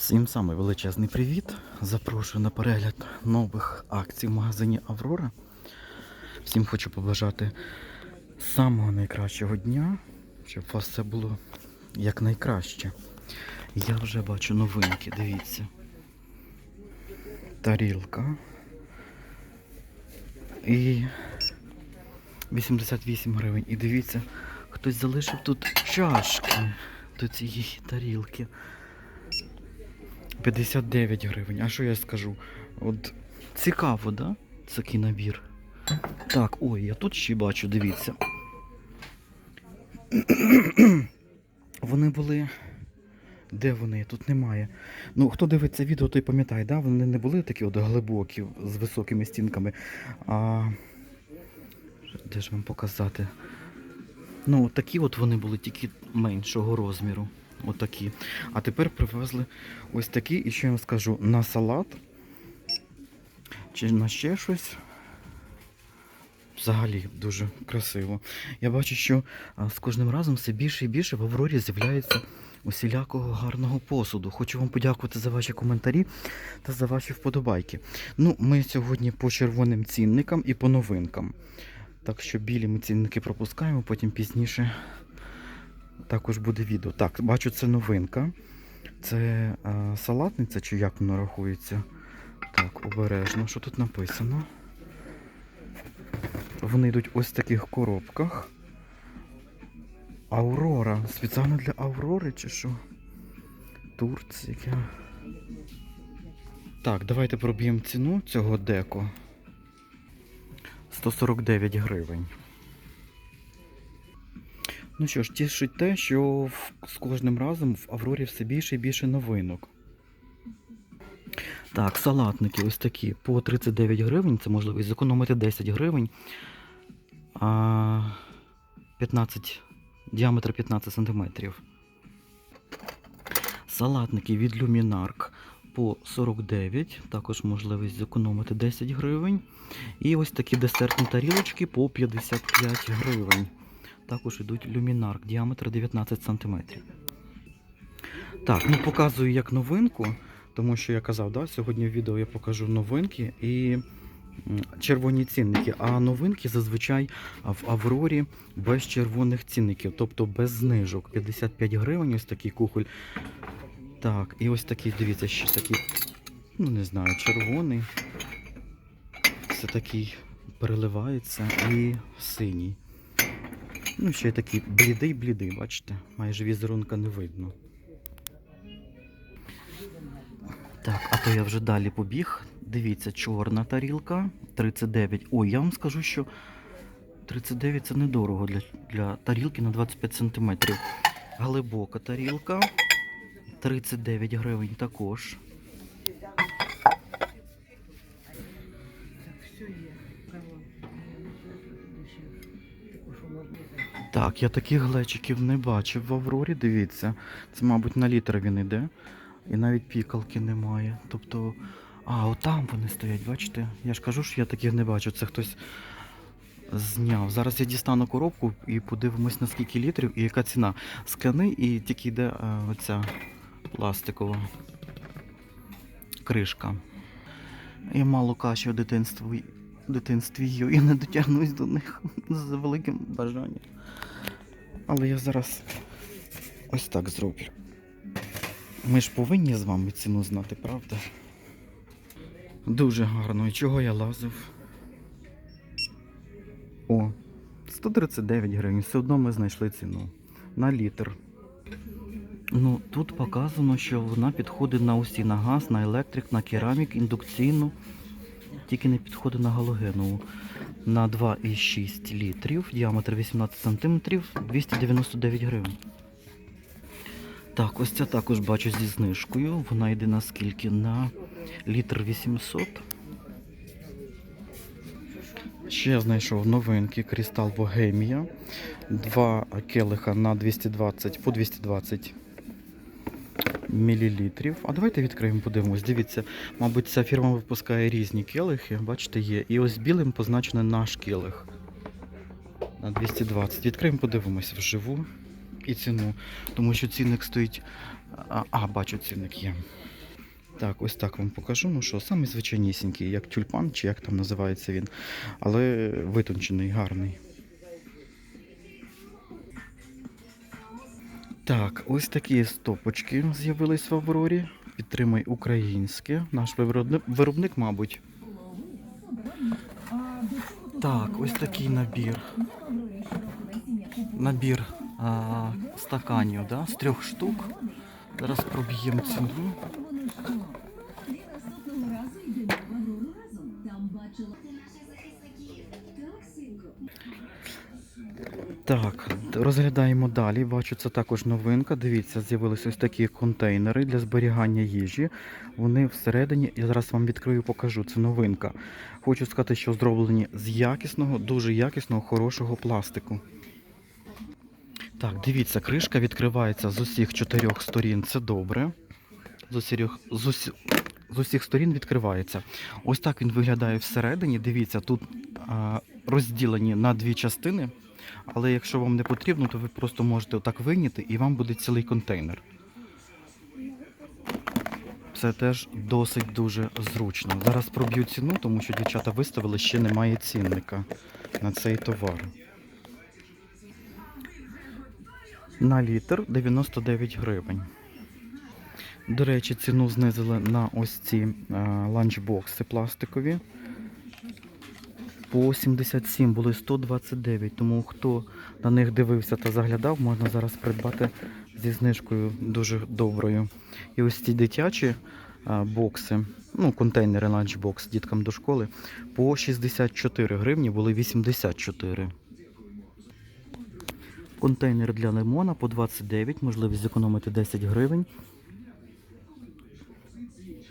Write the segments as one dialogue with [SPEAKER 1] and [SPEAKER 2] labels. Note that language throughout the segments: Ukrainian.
[SPEAKER 1] Всім самий величезний привіт. Запрошую на перегляд нових акцій в магазині Аврора. Всім хочу побажати самого найкращого дня, щоб у вас все було якнайкраще. Я вже бачу новинки, дивіться. Тарілка. І 88 гривень. І дивіться, хтось залишив тут чашки до цієї тарілки. 59 гривень. А що я скажу? От цікаво, да? Такий набір. Так, ой, я тут ще бачу, дивіться. Вони були. Де вони? Тут немає. Ну, хто дивиться відео, той пам'ятає, да? вони не були такі от глибокі з високими стінками. А де ж вам показати? Ну, такі от вони були тільки меншого розміру. Отакі. А тепер привезли ось такі, і що я вам скажу, на салат чи на ще щось. Взагалі дуже красиво. Я бачу, що з кожним разом все більше і більше в Аврорі з'являється усілякого гарного посуду. Хочу вам подякувати за ваші коментарі та за ваші вподобайки. Ну, ми сьогодні по червоним цінникам і по новинкам. Так що білі ми цінники пропускаємо, потім пізніше також буде відео. Так, бачу, це новинка. Це а, салатниця, чи як воно рахується? Так, обережно. Що тут написано? Вони йдуть ось в таких коробках. Аврора. Спеціально для Аврори чи що? Турція. Так, давайте проб'ємо ціну цього деко. 149 гривень. Ну що ж, тішить те, що з кожним разом в Аврорі все більше і більше новинок. Так, салатники ось такі по 39 гривень. Це можливість зекономити 10 гривень. А, 15, діаметр 15 сантиметрів. Салатники від Luminark по 49. Також можливість зекономити 10 гривень. І ось такі десертні тарілочки по 55 гривень. Також йдуть люмінарк, діаметр 19 см. Так, ну показую як новинку, тому що я казав, да, сьогодні в відео я покажу новинки і червоні цінники. А новинки зазвичай в Аврорі без червоних цінників, тобто без знижок. 55 гривень, ось такий кухоль. Так, і ось такий, дивіться, ще такий, ну не знаю, червоний. Це такий переливається і синій. Ну, ще й такий блідий-блідий, бачите, майже візерунка не видно. Так, а то я вже далі побіг. Дивіться, чорна тарілка 39. Ой, я вам скажу, що 39 це недорого для, для тарілки на 25 см. Глибока тарілка 39 гривень також. Так, я таких глечиків не бачив в Аврорі, дивіться. Це, мабуть, на літр він іде. І навіть пікалки немає. Тобто. А, отам вони стоять, бачите? Я ж кажу, що я таких не бачу. Це хтось зняв. Зараз я дістану коробку і подивимось, на скільки літрів і яка ціна. Скляни і тільки йде е, оця пластикова кришка. Я мало каші у дитинстві, дитинстві їв і не дотягнусь до них з великим бажанням. Але я зараз ось так зроблю. Ми ж повинні з вами ціну знати, правда? Дуже гарно. І чого я лазив? О, 139 гривень. Все одно ми знайшли ціну. На літр. Ну, тут показано, що вона підходить на усі на газ, на електрик, на керамік, індукційну. Тільки не підходить на галогенову. На 2,6 літрів, діаметр 18 см, 299 гривень. Так, ось ця також бачу зі знижкою. Вона йде на скільки? На літр 800. Ще знайшов новинки Крістал Богемія. Два келиха на 220 по 220 мілілітрів. А давайте відкриємо, подивимось. Дивіться, мабуть, ця фірма випускає різні келихи. Бачите, є. І ось білим позначений наш келих. На 220. Відкриємо, подивимось вживу і ціну. Тому що цінник стоїть А, а, бачу, цінник є. Так, ось так вам покажу. Ну що, самий звичайнісінький, як тюльпан, чи як там називається він, але витончений, гарний. Так, ось такі стопочки з'явились в Аврорі. Підтримай українське. Наш виробник, мабуть. Так, ось такий набір. Набір а, стаканів, да? з трьох штук. Зараз проб'ємо ціну. Так, розглядаємо далі. Бачу, це також новинка. Дивіться, з'явилися ось такі контейнери для зберігання їжі. Вони всередині, я зараз вам відкрию, покажу. Це новинка. Хочу сказати, що зроблені з якісного, дуже якісного, хорошого пластику. Так, дивіться, кришка відкривається з усіх чотирьох сторін. Це добре. З усіх, з, усі, з усіх сторін відкривається. Ось так він виглядає всередині. Дивіться, тут а, розділені на дві частини. Але якщо вам не потрібно, то ви просто можете отак вийняти і вам буде цілий контейнер. Це теж досить дуже зручно. Зараз проб'ю ціну, тому що дівчата виставили, ще немає цінника на цей товар. На літр 99 гривень. До речі, ціну знизили на ось ці ланчбокси пластикові. По 77 були 129, тому хто на них дивився та заглядав, можна зараз придбати зі знижкою дуже доброю. І ось ці дитячі а, бокси, ну, контейнери ланчбокс діткам до школи, по 64 гривні були 84. Контейнер для лимона по 29, можливість зекономити 10 гривень.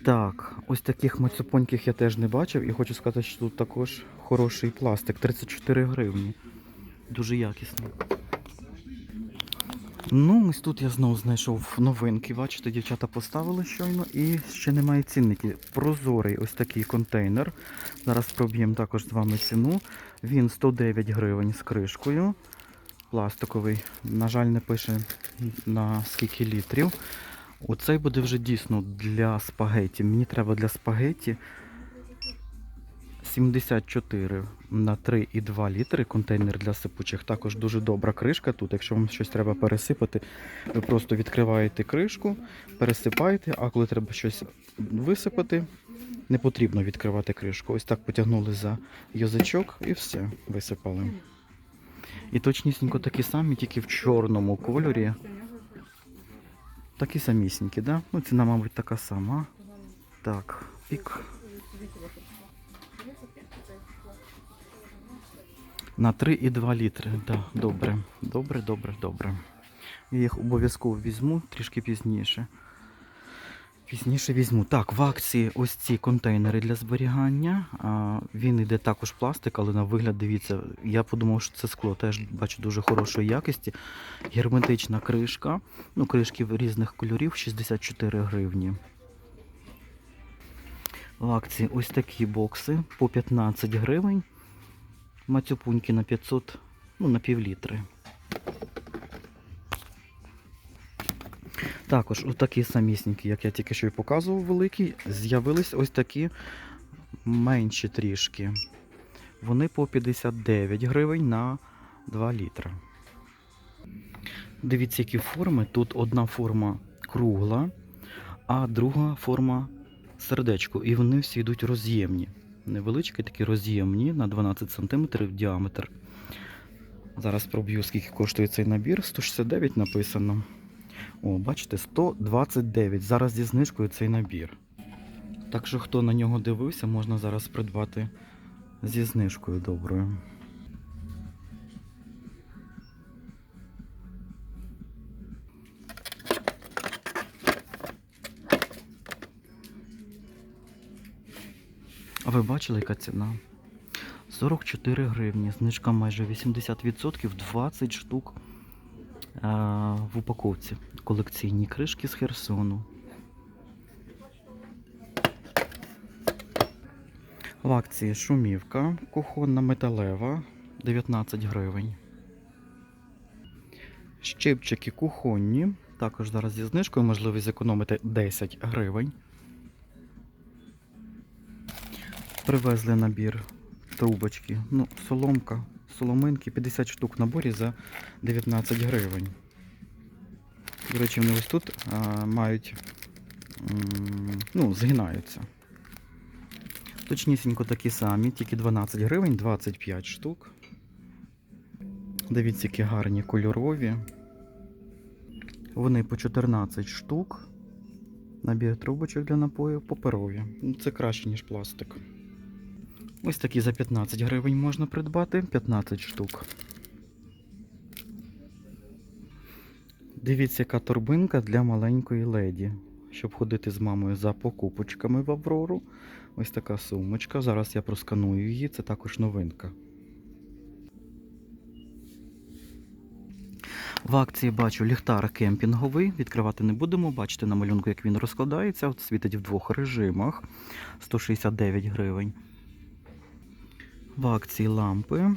[SPEAKER 1] Так, ось таких мацюпоньких я теж не бачив і хочу сказати, що тут також хороший пластик. 34 гривні. Дуже якісно. Ну, ось тут я знову знайшов новинки. Бачите, дівчата поставили щойно і ще немає цінників. Прозорий ось такий контейнер. Зараз проб'ємо також з вами ціну. Він 109 гривень з кришкою. Пластиковий. На жаль, не пише на скільки літрів. Оцей буде вже дійсно для спагеті. Мені треба для спагеті 74 на 3,2 літри контейнер для сипучих. Також дуже добра кришка тут. Якщо вам щось треба пересипати, ви просто відкриваєте кришку, пересипаєте, а коли треба щось висипати, не потрібно відкривати кришку. Ось так потягнули за язичок і все, висипали. І точнісінько такі самі, тільки в чорному кольорі. Такі самісінькі, да? Ну, ціна, мабуть, така сама. Так, пік. На 3,2 літри. Да, добре. Добре, добре, добре. Я їх обов'язково візьму трішки пізніше. Пізніше візьму. Так, в акції ось ці контейнери для зберігання. Він йде також пластик, але на вигляд, дивіться, я подумав, що це скло теж бачу дуже хорошої якості. Герметична кришка. Ну, кришки різних кольорів 64 гривні. В акції ось такі бокси по 15 гривень. Мацюпуньки на 500, ну, на півлітри. Також отакі самісінькі, як я тільки що й показував, великі, з'явились ось такі менші трішки. Вони по 59 гривень на 2 літра. Дивіться, які форми. Тут одна форма кругла, а друга форма сердечко. І вони всі йдуть роз'ємні. Невеличкі такі роз'ємні на 12 см діаметр. Зараз проб'ю, скільки коштує цей набір. 169 написано. О, бачите, 129. Зараз зі знижкою цей набір. Так що, хто на нього дивився, можна зараз придбати зі знижкою доброю. А ви бачили, яка ціна? 44 гривні, знижка майже 80%, 20 штук в упаковці. Колекційні кришки з Херсону. В акції шумівка, кухонна металева 19 гривень. Щипчики кухонні Також зараз зі знижкою можливість зекономити 10 гривень. Привезли набір трубочки. Ну, соломка, соломинки, 50 штук в наборі за 19 гривень. До речі, вони ось тут а, мають, ну, згинаються. Точнісінько такі самі, тільки 12 гривень, 25 штук. Дивіться, які гарні кольорові. Вони по 14 штук. Набір трубочок для напою паперові. Це краще, ніж пластик. Ось такі за 15 гривень можна придбати 15 штук. Дивіться, яка торбинка для маленької леді. Щоб ходити з мамою за покупочками в Аврору. Ось така сумочка. Зараз я просканую її, це також новинка. В акції бачу ліхтар кемпінговий. Відкривати не будемо. Бачите на малюнку, як він розкладається. От світить в двох режимах. 169 гривень. В акції лампи.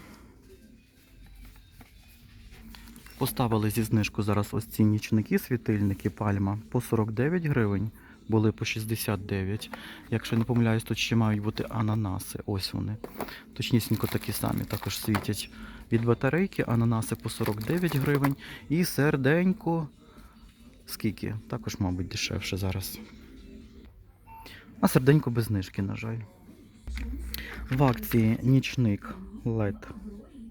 [SPEAKER 1] Поставили зі знижку зараз ось ці нічники, світильники пальма по 49 гривень. Були по 69. Якщо не помиляюсь, тут ще мають бути ананаси. Ось вони. Точнісінько такі самі також світять від батарейки. Ананаси по 49 гривень. І серденько. Скільки? Також, мабуть, дешевше зараз. А серденько без знижки, на жаль. В акції нічник LED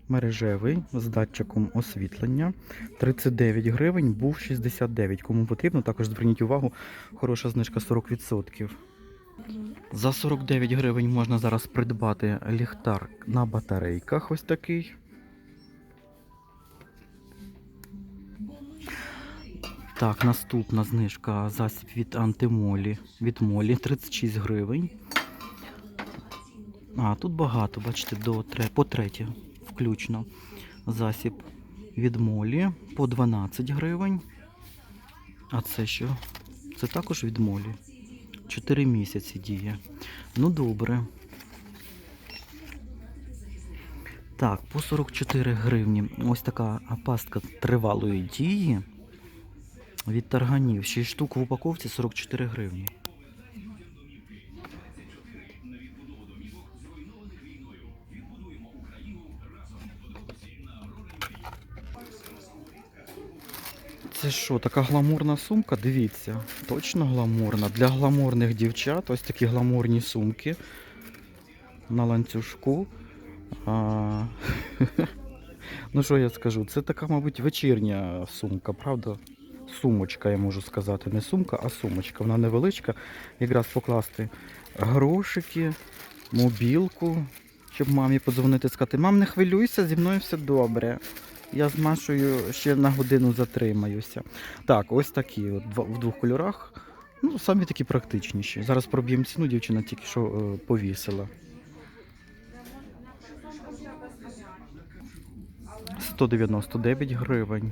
[SPEAKER 1] мережевий з датчиком освітлення. 39 гривень, був 69. Кому потрібно, також зверніть увагу, хороша знижка 40%. За 49 гривень можна зараз придбати ліхтар на батарейках. Ось такий. Так, наступна знижка засіб від антимолі. Від молі 36 гривень. А, тут багато, бачите, до по третє включно. Засіб від молі по 12 гривень. А це що? Це також від молі. 4 місяці діє. Ну добре. Так, по 44 гривні. Ось така пастка тривалої дії. Від тарганів. 6 штук в упаковці 44 гривні. Це що, така гламурна сумка? Дивіться, точно гламурна. Для гламурних дівчат ось такі гламурні сумки на ланцюжку. А... ну що я скажу? Це така, мабуть, вечірня сумка, правда? Сумочка, я можу сказати. Не сумка, а сумочка. Вона невеличка. Якраз покласти грошики, мобілку, щоб мамі подзвонити сказати, мам, не хвилюйся, зі мною все добре. Я з Машою ще на годину затримаюся. Так, ось такі от в двох кольорах. Ну, самі такі практичніші. Зараз проб'ємо ціну, дівчина тільки що е, повісила. 199 гривень.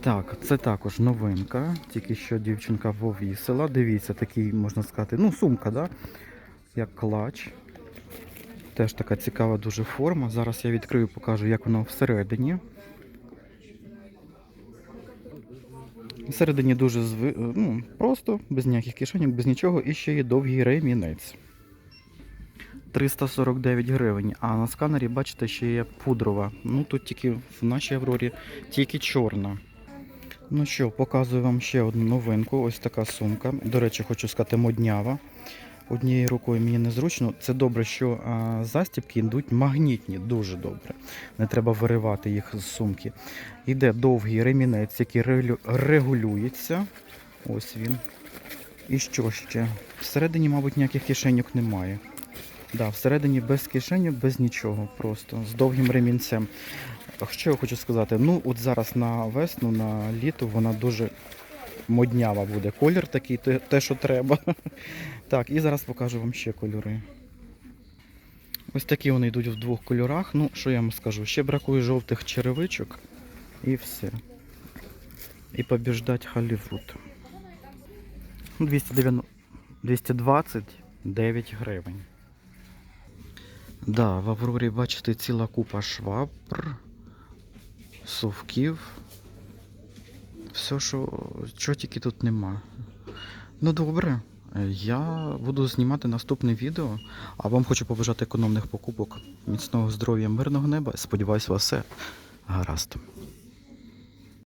[SPEAKER 1] Так, це також новинка. Тільки що дівчинка повісила. Дивіться, такий, можна сказати, ну, сумка, да? як клач. Теж така цікава дуже форма. Зараз я відкрию, покажу, як воно всередині. Всередині дуже зви... ну, просто, без ніяких кишеньок, без нічого, і ще є довгий ремінець. 349 гривень. А на сканері, бачите, ще є пудрова. Ну тут тільки в нашій Аврорі тільки чорна. Ну що, показую вам ще одну новинку. Ось така сумка. До речі, хочу сказати, моднява. Однією рукою мені незручно. Це добре, що а, застібки йдуть магнітні, дуже добре. Не треба виривати їх з сумки. Іде довгий ремінець, який регулю- регулюється. Ось він. І що ще? Всередині, мабуть, ніяких кишеньок немає. Да, всередині без кишеньок, без нічого, просто з довгим ремінцем. Що я хочу сказати? Ну, от зараз на весну, на літо вона дуже моднява буде. Колір такий, те, що треба. Так, і зараз покажу вам ще кольори. Ось такі вони йдуть в двох кольорах. Ну, що я вам скажу? Ще бракує жовтих черевичок і все. І побіждать Голлівуд. 290 229 гривень. Да, в Аврорі, бачите, ціла купа швабр, совків. Все, що, що тільки тут нема. Ну добре. е, Я буду знімати наступне відео, а вам хочу побажати економних покупок, міцного здоров'я, мирного неба. Сподіваюсь, у вас все гаразд.